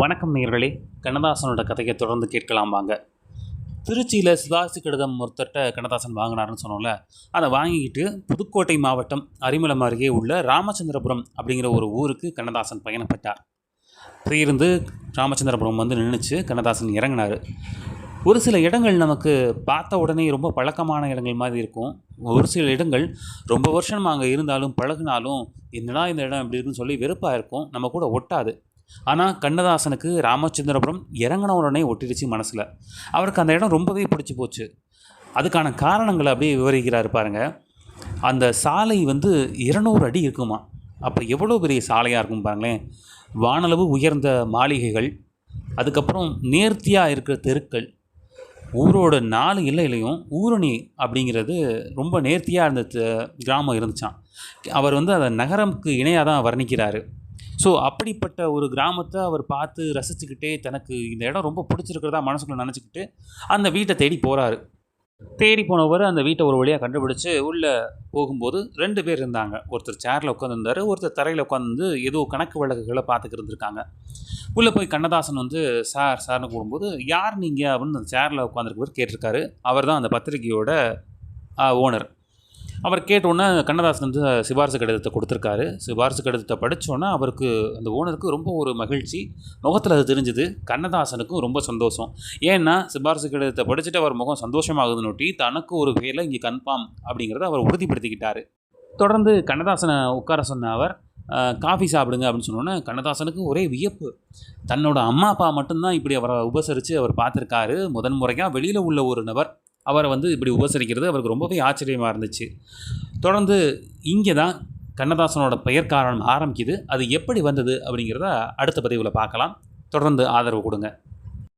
வணக்கம் நேர்களே. கண்ணதாசனோட கதையை தொடர்ந்து கேட்கலாம் வாங்க. திருச்சியில் சிவாசி கடிதம் ஒருத்தர்கிட்ட கண்ணதாசன் வாங்கினாருன்னு சொன்னோம்ல அதை வாங்கிக்கிட்டு புதுக்கோட்டை மாவட்டம் அரிமலம் அருகே உள்ள ராமச்சந்திரபுரம் அப்படிங்கிற ஒரு ஊருக்கு கண்ணதாசன் பயணப்பட்டார். இருந்து ராமச்சந்திரபுரம் வந்து நின்றுச்சு கண்ணதாசன் இறங்கினார். ஒரு சில இடங்கள் நமக்கு பார்த்த உடனே ரொம்ப பழக்கமான இடங்கள் மாதிரி இருக்கும். ஒரு சில இடங்கள் ரொம்ப வருஷம் அங்கே இருந்தாலும் பழகினாலும் என்னடா இந்த இடம் இப்படி இருக்குன்னு சொல்லி வெறுப்பாக இருக்கும். நம்ம கூட ஒட்டாது. ஆனால் கண்ணதாசனுக்கு ராமச்சந்திரபுரம் இறங்கின உடனே ஒட்டிடுச்சு மனசில். அவருக்கு அந்த இடம் ரொம்பவே பிடிச்சி போச்சு. அதுக்கான காரணங்களை அப்படியே விவரிக்கிறாரு பாருங்கள் அந்த சாலை வந்து இருநூறு அடி இருக்குமா? அப்போ எவ்வளோ பெரிய சாலையாக இருக்கும் பாருங்களேன். வானளவு உயர்ந்த மாளிகைகள் அதுக்கப்புறம் நேர்த்தியாக இருக்கிற தெருக்கள் ஊரோட நாலு இல்லையிலையும் ஊரணி அப்படிங்கிறது ரொம்ப நேர்த்தியாக இருந்த த- கிராமம் இருந்துச்சான் அவர் வந்து அதை நகரம்க்கு இணையாக தான் வர்ணிக்கிறாரு. ஸோ அப்படிப்பட்ட ஒரு கிராமத்தை அவர் பார்த்து ரசிச்சுக்கிட்டே தனக்கு இந்த இடம் ரொம்ப பிடிச்சிருக்கிறதா மனசுக்குள்ள நினச்சிக்கிட்டு அந்த வீட்டை தேடி போகிறாரு தேடி போனவர் அந்த வீட்டை ஒரு வழியாக கண்டுபிடிச்சு உள்ளே போகும்போது ரெண்டு பேர் இருந்தாங்க. ஒருத்தர் சேரில் உட்காந்துருந்தாரு ஒருத்தர் தரையில் உட்காந்து ஏதோ கணக்கு வழக்குகளை பார்த்துக்கிட்டு இருந்திருக்காங்க. உள்ளே போய் கண்ணதாசன் வந்து சார் சார்னு கூடும்போது யார் நீங்கள் அப்படின்னு அந்த சேரில் உட்காந்துருக்கவர் கேட்டிருக்காரு. அவர் தான் அந்த பத்திரிகையோட ஓனர் அவர் கேட்டோன்னே கண்ணதாசன் வந்து சிபாரிசு கடிதத்தை கொடுத்துருக்காரு. சிபாரிசு கடிதத்தை படித்தோன்னே அவருக்கு அந்த ஓனருக்கு ரொம்ப ஒரு மகிழ்ச்சி. முகத்தில் அது தெரிஞ்சுது. கண்ணதாசனுக்கும் ரொம்ப சந்தோஷம். ஏன்னா சிபாரிசு கடிதத்தை படிச்சுட்டு அவர் முகம் சந்தோஷமாகுதுன்னு ஒட்டி தனக்கு ஒரு வேலை இங்கே கன்ஃபார்ம் அப்படிங்கிறத அவர் உறுதிப்படுத்திக்கிட்டார். தொடர்ந்து கண்ணதாசனை உட்கார சொன்ன அவர் காஃபி சாப்பிடுங்க அப்படின்னு சொன்னோன்னே கண்ணதாசனுக்கு ஒரே வியப்பு. தன்னோட அம்மா அப்பா மட்டும்தான் இப்படி அவரை உபசரித்து அவர் பார்த்துருக்காரு. முதன் முறையாக வெளியில் உள்ள ஒரு நபர். அவரை வந்து இப்படி உபசரிக்கிறது அவருக்கு ரொம்பவே ஆச்சரியமாக இருந்துச்சு. தொடர்ந்து இங்கே தான் கண்ணதாசனோட பெயர் காரணம் ஆரம்பிக்குது. அது எப்படி வந்தது அப்படிங்கிறத அடுத்த பதிவில் பார்க்கலாம். தொடர்ந்து ஆதரவு கொடுங்க.